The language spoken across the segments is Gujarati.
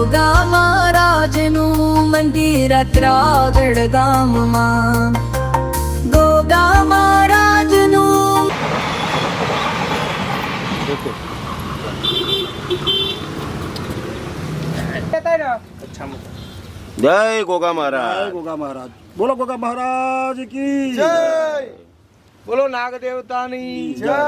ગોગા મહારાજનું મંદિર ત્રાગડ ગામમાં. ગોગા મહારાજનું જય ગોગા મહારાજ. જય ગોગા મહારાજ. બોલો ગોગા મહારાજ કી જય. બોલો નાગ દેવતાની જય.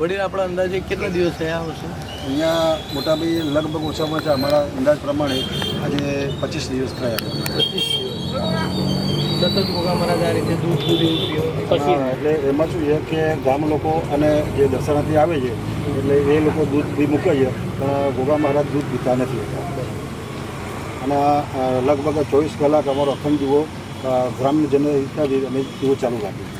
વડીલ આપણા અંદાજે કેટલા દિવસ થયા હશે અહીંયા મોટાભાઈ લગભગ ઓછામાં ઓછા અમારા અંદાજ પ્રમાણે આજે પચીસ દિવસ થયા સતત ગોગા મહારાજ આ રીતે દૂધ દૂધ એટલે એમાં શું છે કે ગામ લોકો અને જે દર્શનાથી આવે છે એટલે એ લોકો દૂધ બી મૂકે છે પણ ગોગા મહારાજ દૂધ પીતા નથી. અને લગભગ ચોવીસ કલાક અમારો અખંડ જુઓ ગ્રામ્યજનો હિતથી અમે જુઓ ચાલુ રાખ્યો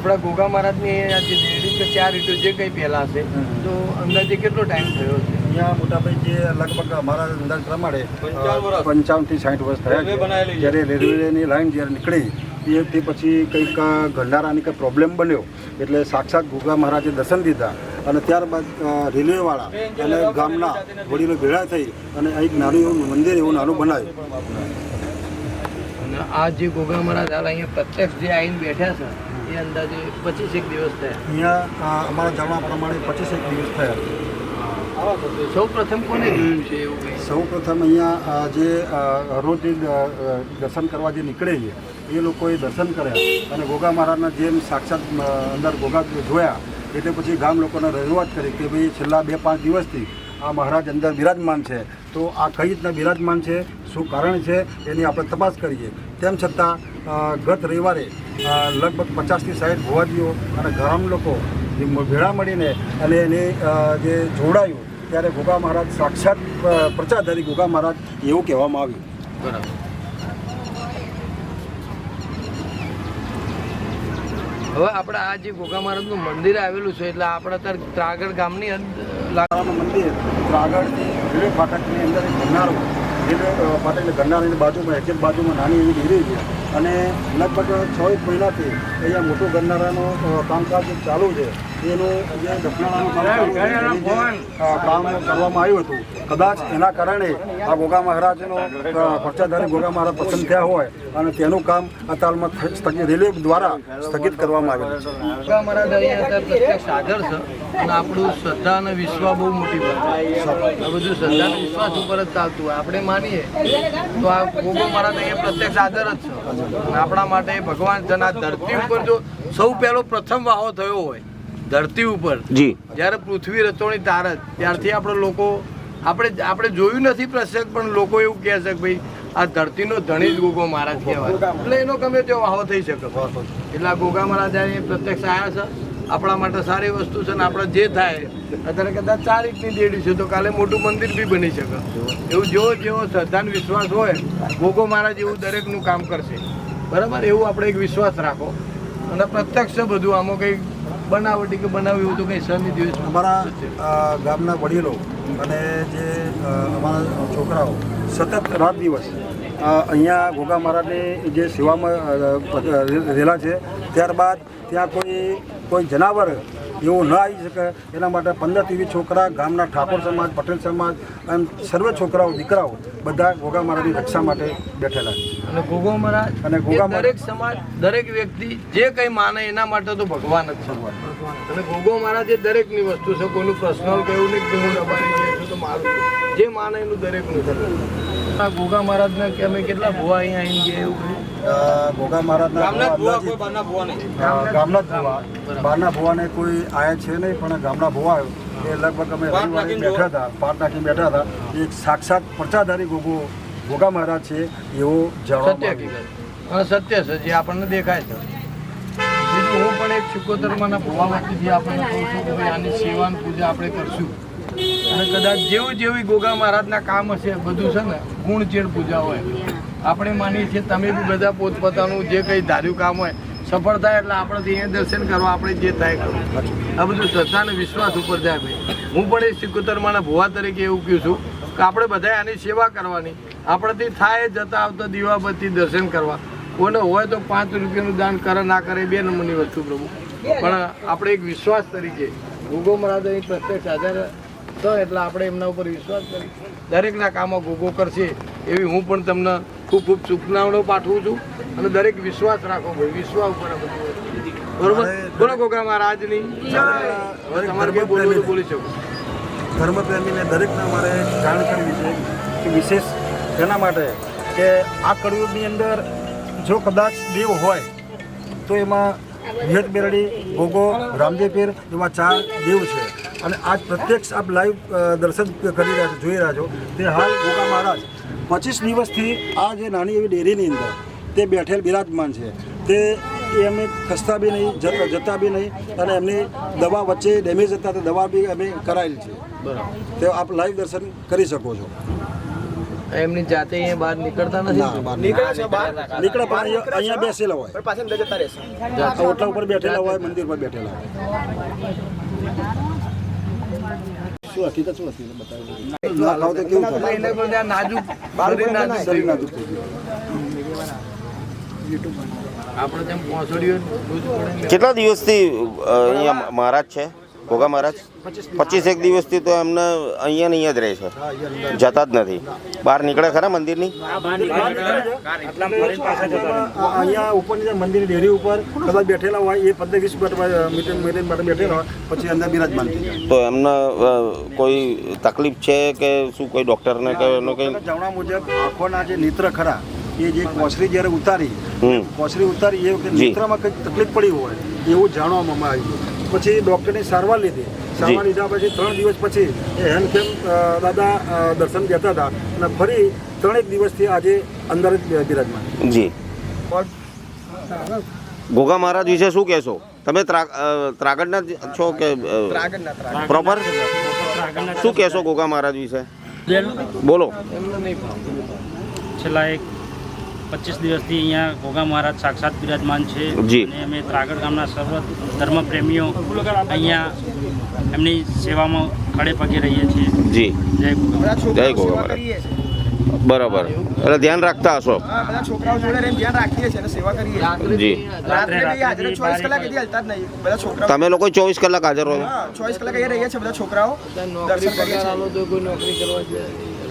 આપણા ગોગા મહારાજની આજે જે દેડી કે ચાર રીતે જે કંઈ પહેલાં હશે તો અંદાજે કેટલો ટાઈમ થયો છે અહીંયા મોટાભાઈ જે લગભગ અમારા અંદાજ પ્રમાણે પંચાવન પંચાવનથી સાઠ વર્ષ થયા છે. જ્યારે રેલવેની લાઈન જ્યારે નીકળી એ તે પછી કંઈક ગંડારાની કંઈક પ્રોબ્લેમ બન્યો. એટલે સાક્ષાત ગોગા મહારાજે દર્શન દીધા અને ત્યારબાદ રેલવેવાળા અને ગામના વડીલો ભેળા થઈ અને એક નાનું એવું મંદિર એવું નાનું બનાવ્યું. અને આ જે ગોગા મહારાજ હાલ અહીંયા પ્રત્યક્ષ જે આવીને બેઠા છે એ અંદાજે પચીસ એક દિવસ થયા. અહીંયા અમારા જાણવા પ્રમાણે પચીસેક દિવસ થયા. સૌ પ્રથમ કોને જોયું છે એવું સૌ પ્રથમ અહીંયા જે રોજ દર્શન કરવા જે નીકળે છે એ લોકોએ દર્શન કર્યા. અને ગોગા મહારાજના જેમ સાક્ષાત અંદર ગોગા જોયા એટલે પછી ગામ લોકોને રજૂઆત કરી કે ભાઈ છેલ્લા બે પાંચ દિવસથી આ મહારાજ અંદર બિરાજમાન છે. તો આ કઈ રીતના બિરાજમાન છે? શું કારણ છે? એની આપણે તપાસ કરીએ. તેમ છતાં ગત રવિવારે લગભગ પચાસથી સાઠ ભુવાજીઓ અને ગ્રામ લોકો જે ભેળા મળીને અને એને જે જોડાયું ત્યારે ગોગા મહારાજ સાક્ષાત પ્રચારધારી ગોગા મહારાજ એવું કહેવામાં આવ્યું. બરાબર. હવે આપણે આ જે ગોગા મહારાજનું મંદિર આવેલું છે, એટલે આપણે અત્યારે ત્રાગડ ગામની અંદર મંદિર આગળથી રેલવે ફાટકની અંદર એક ગરનારો રેલવે ફાટકની ગરનારાની બાજુમાં એક્ઝેક્ટ બાજુમાં નાની એવી ડેરી છે. અને લગભગ છ એક મહિનાથી અહીંયા મોટું ગરનારાનું કામકાજ ચાલુ છે. એનું જે દફનાળાનું કામ કરવામાં આવ્યું હતું. કદાચ એના કારણે આ ગોગા મહારાજનો અ, ગોગા મહારાજ પસંદ થયા હોય અને તેનું કામ અત્યારમાં થ- સ્થગિત રેલવે દ્વારા સ્થગિત કરવામાં આવ્યું છે. ગોગા મહારાજ અહીંયા પ્રત્યક્ષ હાજર છે અને આપણું શ્રદ્ધા અને વિશ્વાસ બહુ મોટી વાત આ બધું શ્રદ્ધા અને વિશ્વાસ ઉપર જ ચાલતું હોય. આપણે માનીએ તો આ ગોગા મહારાજ અહીંયા પ્રત્યક્ષ હાજર જ છે. આપણા માટે ભગવાન જના ધરતી ઉપર જો સૌ પહેલો પ્રથમ વાહો થયો હોય ધરતી ઉપર જી. જ્યારે પૃથ્વી રચોણી તાર જ ત્યારથી આપણે લોકો આપણે આપણે જોયું નથી પ્રસંગ પણ લોકો એવું કહે છે કે ભાઈ આ ધરતીનો ધણી જ ગોગો મહારાજ કહેવાય. એટલે એનો ગમે તેવો વાહો થઈ શકે. એટલે આ ગોગા મહારાજ એ પ્રત્યક્ષ આવ્યા છે. આપણા માટે સારી વસ્તુ છે ને આપણે જે થાય અત્યારે કદાચ ચાર ઇંચની દેડી છે તો કાલે મોટું મંદિર બી બની શકે. એવું જેવો જેવો શ્રદ્ધાન વિશ્વાસ હોય ગોગો મહારાજ એવું દરેકનું કામ કરશે. બરાબર? એવું આપણે એક વિશ્વાસ રાખો. અને પ્રત્યક્ષ બધું. આમાં કંઈ બનાવટી કે બનાવ્યું એવું તો કંઈ સની દિવસ અમારા ગામના વડીલો અને જે અમારા છોકરાઓ સતત રાત દિવસ અહીંયા ગોગા મહારાજની જે સેવામાં રહેલા છે, ત્યારબાદ ત્યાં કોઈ કોઈ જનાવર એવું ન આવી શકે. એના માટે પંદર ટીવી છોકરા ગામના ઠાકોર સમાજ પટેલ સમાજ એમ સર્વે છોકરાઓ દીકરાઓ બધા ગોગા મહારાજની રક્ષા માટે બેઠેલા છે. અને ગોગો મહારાજ અને ગોગા દરેક સમાજ દરેક વ્યક્તિ જે કંઈ માને એના માટે તો ભગવાન જ છે. અને ગોગો મહારાજ એ દરેકની વસ્તુ છે. કોઈનું પર્સનલ કહેવું નહીં કે હું છું તો મારું જે માને એનું દરેકનું છે. આ ગોગા મહારાજને કે અમે કેટલા ભુવા અહીંયા આવીને ગયા એવું? ગોગા મહારાજના ગામના ભુવા બહારના ભુવાને કોઈ આયા છે નહીં પણ ગામના ભુવા આવ્યો. એ લગભગ અમે રવિવારે બેઠા હતા પાટ નાખીને બેઠા હતા. એક સાક્ષાત પ્રચારધારી ગોગો ગોગા મહારાજ છે એવો જાણવા સત્ય છે જે આપણને દેખાય છે. બીજું હું પણ એક ચુકોતરમાંના ભુવા વતીથી આપણને કહું છું કે ભાઈ આની સેવાન પૂજા આપણે કરશું. અને કદાચ જેવું જેવી ગોગા મહારાજના કામ હશે બધું છે ને ગુણચેડ પૂજા હોય. આપણે માનીએ છીએ તમે બી બધા પોતપોતાનું જે કંઈ ધાર્યું કામ હોય, સફળ થાય એટલે આપણે અહીંયા દર્શન કરવા આપણે જે થાય કરવું. આ બધું શ્રદ્ધા અને વિશ્વાસ ઉપર જાય ભાઈ. હું પણ એ સિકોતરમાંના ભુવા તરીકે એવું કહું છું કે આપણે બધાએ આની સેવા કરવાની. આપણાથી થાય જતા આવતા દીવાબત્તી દર્શન કરવા. કોઈને હોય તો પાંચ રૂપિયાનું દાન કરે, ના કરે બે નંબરની વસ્તુ પ્રભુ. પણ આપણે એક વિશ્વાસ તરીકે ભૂગો મહારાજ અહીં પ્રત્યક્ષ હાજર તો એટલે આપણે એમના ઉપર વિશ્વાસ કરી. દરેકના કામો ગોગો કરશે એવી હું પણ તમને ખૂબ ખૂબ શુભકામનાઓ પાઠવું છું અને દરેક વિશ્વાસ રાખો ભાઈ વિશ્વાસ ઉપર. બરોબર? બોલો ગોગા મહારાજની. તમારે કોઈ બોલવું બોલી શકો. ધર્મપ્રેમીને દરેકને મારે જાણ કરવી છે કે વિશેષ એના માટે કે આ કળયુગની અંદર જો કદાચ દેવ હોય તો એમાં ભેટ બેરડી ભોગો રામદેવ પીર એવા ચાર દેવ છે. અને આજ પ્રત્યક્ષ આપ લાઈવ દર્શન કરી રહ્યા છો જોઈ રહ્યા છો તે હાલ ગોગા મહારાજ પચીસ દિવસથી આ જે નાની એવી ડેરીની અંદર તે બેઠેલ બિરાજમાન છે. તે એ એમને ખસતા બી નહીં જતા જતા બી નહીં અને એમની દવા વચ્ચે ડેમેજ હતા તે દવા બી અમે કરાયેલી છે. બરાબર. તે આપ લાઈવ દર્શન કરી શકો છો. એમની જાતે અહીંયા બહાર નીકળતા નથી? નીકળે પણ અહીંયા બેસેલા હોય. આ ઓટલા ઉપર બેઠેલા હોય મંદિર પર બેઠેલા હોય. શું હકીકત શું હતી? બતાવી. તો કેવું થાય? એને પણ નાજુક નાજુક. શરીર નાજુક થઈ ગયું. કેટલા દિવસથી અહીંયા મહારાજ છે? ગોગા મહારાજ પચીસ એક દિવસથી તો એમને અહીંયા ને અહીંયા જ રહે છે. જતા જ નથી. બહાર નીકળે ખરા મંદિરની? અહીંયા ઉપરની મંદિરની ડેરી ઉપર કદાચ બેઠેલા હોય એ પંદર વીસ મિનિટ માટે બેઠેલા હોય પછી અંદર બિરાજમાન તો એમને કોઈ તકલીફ છે કે શું કોઈ ડૉક્ટરને કે એનો કંઈ? જણાવ મુજબ આંખોના જે નેત્ર ખરા એ જે કોસરી જ્યારે ઉતારી કોસરી ઉતારી એ વખતે. નેત્રમાં કંઈક તકલીફ પડી હોય એવું જાણવામાં આવ્યું પછી ડૉક્ટરની સારવાર લીધી. સારવાર લીધા પછી ત્રણ દિવસ પછી એ હેમખેમ દાદા દર્શન કહેતા હતા. અને ફરી ત્રણેક દિવસથી આજે અંદર જ બિરાજમાન. જી. ગોગા મહારાજ વિશે શું કહેશો? તમે ત્રાગડના જ છો કે પ્રોપર? શું કહેશો ગોગા મહારાજ વિશે? બોલો. એમને છેલ્લા એક પચીસ દિવસથી અહીંયા ઘોઘા મહારાજ સાક્ષાત બિરાજમાન છે. જી. અને અમે ત્રાગડ ગામના સર્વ ધર્મપ્રેમીઓ અહીંયા એમની સેવામાં ખડે પગે રહીએ છીએ. જી. જય ઘોઘા જય ગોગા મહારાજ. બરાબર. એટલે ધ્યાન રાખતા હશો. છોકરાઓ જોડે ધ્યાન રાખીએ છીએ સેવા કરીએ જી. રાત્રે ચોવીસ કલાક હલતા જ નહીં. બધા છોકરાઓ તમે લોકો ચોવીસ કલાક હાજર રહો ચોવીસ કલાક અહીંયા રહીએ છીએ બધા છોકરાઓ. નોકરી દર્શન કરીએ છીએ. કોઈ નોકરી કરવા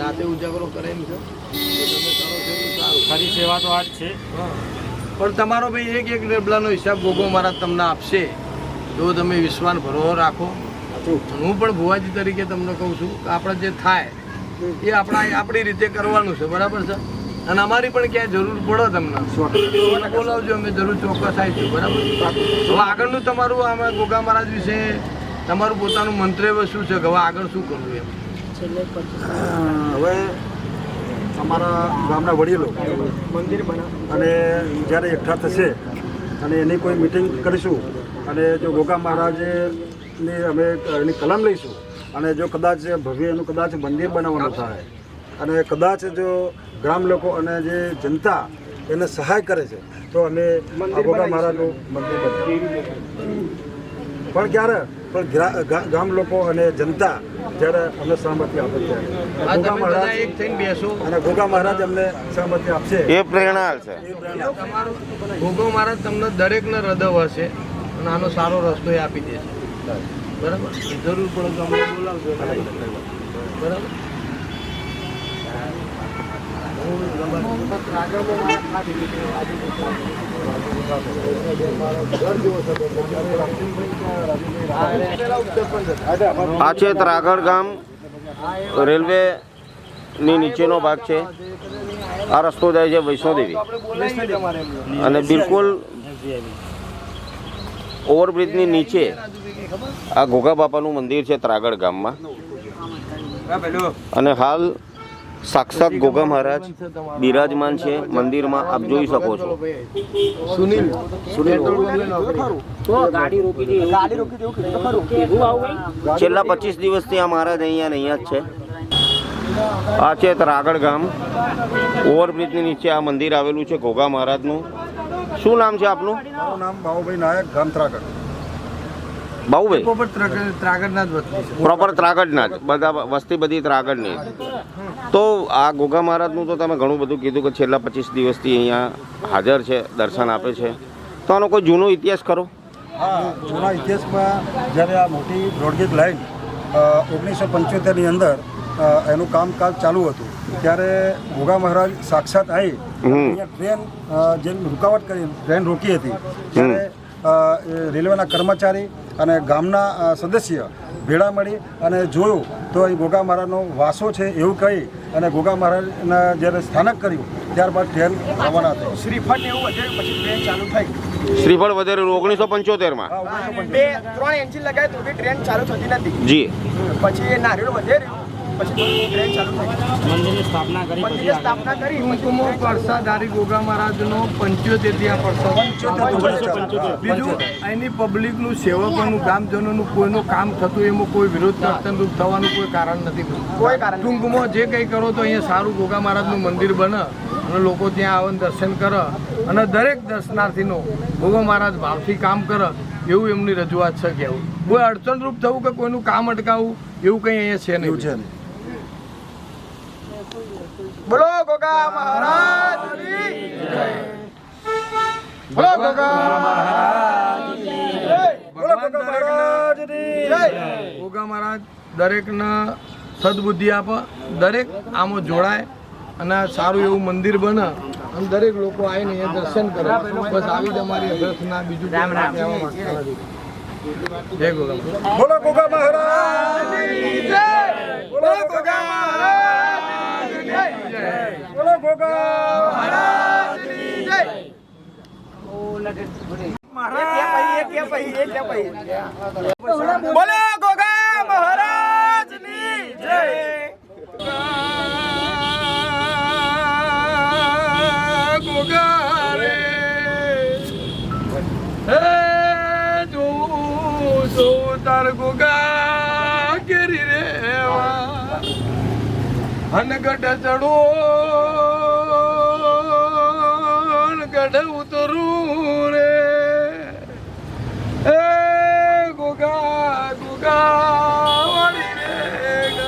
રાતે ઉજાગરો કરે એમ છો? ખરી સેવા તો આ જ છે. પણ તમારો ભાઈ એક એક ડબલાનો હિસાબ ગોગો મહારાજ તમને આપશે. જો તમે વિશ્વાસ ભરો રાખો. હું પણ ભુવાજી તરીકે તમને કહું છું કે આપણે જે થાય એ આપણા આપણી રીતે કરવાનું છે. બરાબર છે? અને અમારી પણ ક્યાંય જરૂર પડે તમને. બોલાવજો અમે જરૂર ચોક્કસ આવીશું. બરાબર? હવે આગળનું તમારું આમાં ગોગા મહારાજ વિશે તમારું પોતાનું મંતવ્ય શું છે? કે હવે આગળ શું કરવું એમ? હવે અમારા ગામના વડીલો મંદિર અને જ્યારે એકઠા થશે અને એની કોઈ મિટિંગ કરીશું અને જો ગોગા મહારાજની અમે એની કલમ લઈશું અને જો કદાચ ભવ્ય એનું કદાચ મંદિર બનાવવાનું થાય અને કદાચ જો ગ્રામ લોકો અને જે જનતા એને સહાય કરે છે તો અમે ગોગા મહારાજનું મંદિર બનાવીશું. પણ ક્યારે? પણ ગામ લોકો અને જનતા જ્યારે અમને સહમતિ આપે છે આ ગોગા તમે બધા મહારાજ એક થઈને બેસો. અને ગોગા મહારાજ અમને સહમતિ આપશે. એ પ્રેરણા છે. ગોગો મહારાજ તમને દરેકને હૃદય હશે અને આનો સારો રસ્તો એ આપી દેશે બરાબર? જરૂર પડે તો અમને બોલાવજો. બરાબર? આ છે ત્રાગડ ગામ. રેલવે ની નીચેનો ભાગ છે. આ રસ્તો જાય છે વૈષ્ણોદેવી. અને બિલકુલ ઓવરબ્રિજની નીચે આ ઘોઘા બાપાનું મંદિર છે ત્રાગડ ગામમાં. અને હાલ સાક્ષાત ગોગા મહારાજ બિરાજમાન છે મંદિરમાં આપ જોઈ શકો છો. સુનિલ સુનિલ ગાડી રોકી દેવું કીધું. તો ખરું. છેલ્લા પચીસ દિવસથી આ મહારાજ અહીંયા અહીંયા જ છે. આ છે રાગડ ગામ. ઓવરબ્રિજની નીચે આ મંદિર આવેલું છે ગોગા મહારાજનું. શું નામ છે આપનું? મારું નામ બાબુભાઈ નાયક ગામ ત્રાગડ. ત્રાગડના જ પ્રોપર ત્રાગડના જ. બધા વસ્તી બધી ત્રાગડની તો આ ગોગા મહારાજનું તો તમે ઘણું બધું કીધું કે છેલ્લા પચીસ દિવસથી અહીંયા હાજર છે દર્શન આપે છે. તો આનો કોઈ જૂનો ઇતિહાસ ખરો? હા જૂના ઇતિહાસમાં જ્યારે આ મોટી બ્રોડગેજ લાઈન ઓગણીસો પંચોતેરની અંદર એનું કામકાજ ચાલુ હતું ત્યારે ગોગા મહારાજ સાક્ષાત આવી અહીંયા ટ્રેન જે રૂકાવટ કરી ટ્રેન રોકી હતી ત્યારે રેલવેના કર્મચારી અને ગામના સદસ્ય ભેળા મળી અને જોયું તો અહીં ગોગા મહારાજનો વાસો છે એવું કહી અને ગોગા મહારાજના જ્યારે સ્થાનક કર્યું ત્યારબાદ ટ્રેન રવાના થઈ. શ્રીફળ એવું વધે પછી ટ્રેન ચાલુ થઈ. શ્રીફળ વધારે ઓગણીસો પંચોતેરમાં બે ત્રણ એન્જિન લગાવ્યું તો બી ટ્રેન ચાલુ થતી નથી. જી. પછી એ નારિયેળ વધેર્યું પછી ટ્રેન ચાલુ થઈ મંદિરની સ્થાપના કરી મંદિરની સ્થાપના કરી. કુમકુમો પરસાધારી ગોગા મહારાજનો પંચોતેર ત્યાં પરસાદ. બીજું એની પબ્લિકનું સેવકોનું ગામજનોનું કોઈનું કામ થતું એમાં કોઈ વિરોધ વર્તનરૂપ થવાનું કોઈ કારણ નથી. કોઈ કારણ ટૂંકમાં જે કંઈ કરો તો અહીંયા સારું ગોગા મહારાજનું મંદિર બને અને લોકો ત્યાં આવે ને દર્શન કરે અને દરેક દર્શનાર્થીનો ગોગા મહારાજ ભાવથી કામ કરે એવું એમની રજૂઆત છે કેવું કોઈ અડચણરૂપ થવું કે કોઈનું કામ અટકાવવું એવું કંઈ અહીંયા છે એવું છે નહીં. બોલો ગોગા મહારાજ બોલો ગોગા મહારાજ ગોગા મહારાજ દરેકને સદબુદ્ધિ આપે દરેક આમાં જોડાય અને સારું એવું મંદિર બને અને દરેક લોકો આવીને અહીંયા દર્શન કરે. બસ આવી જ અમારી અભ્યર્થના બીજું જય ગોગા બોલો ગોગા મહારાજની જય. બોલો ગોગા મહારાજની જય. બોલો ગોગા મહારાજની જય. બોલો ગોગા મહારાજની જય. ગોગા રે. હે જોઉં જોઉં તાર રેવા અનગઢ ચડો ગઢ હે ગોગા ગોગા વાળી રે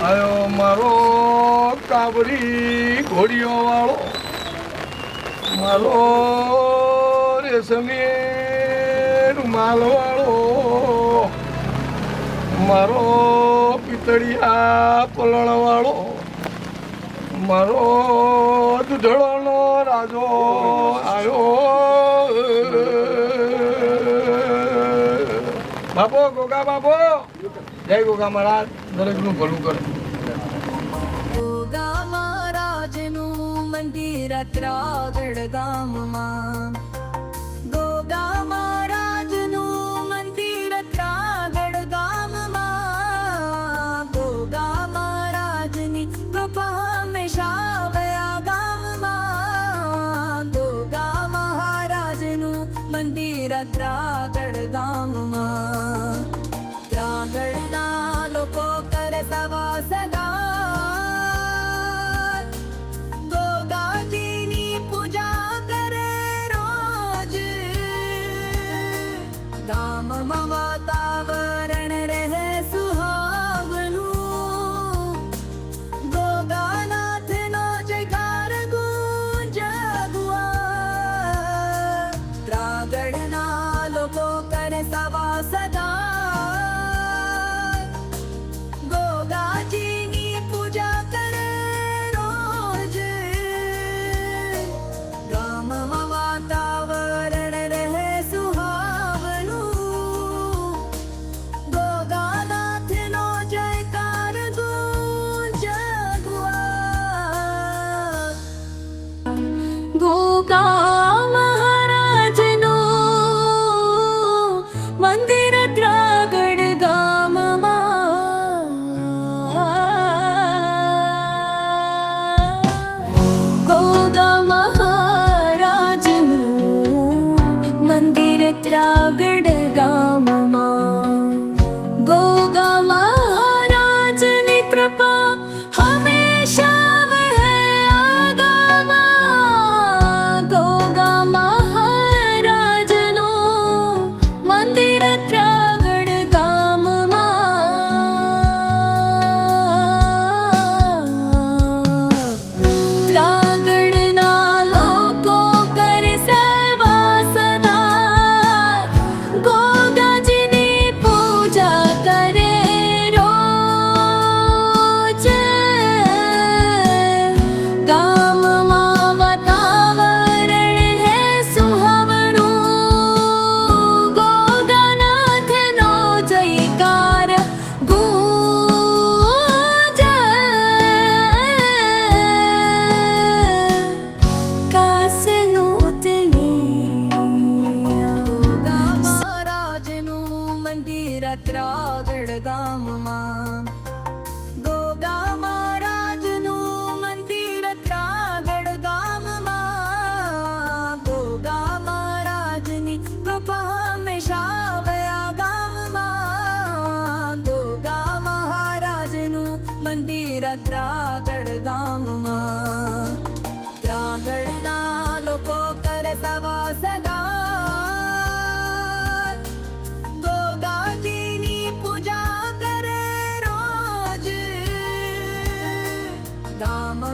આયો મારો કાબરી ઘોડીઓ વાળો મારો રેશમી રૂમાલ વાળો મારો પિતળિયા પલણ વાળો મારો દૂધળોનો રાજો આવ્યો બાપો, ગોગા બાપો. જય ગોગા મહારાજ, દરેકનું ભલું કરે. ગોગા મહારાજનું મંદિર ત્રાગડ ગામમાં ગામમાં વાતાવરણ there કાગળધામમાં ગોગા મહારાજનું મંદિર કાગળધામમાં ગોગા મહારાજની કૃપા હંમેશા ગયા ગામમાં ગોગા મહારાજનું મંદિર કાગળધામમાં કાગળના લોકો કરે સવા સદા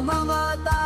妈妈。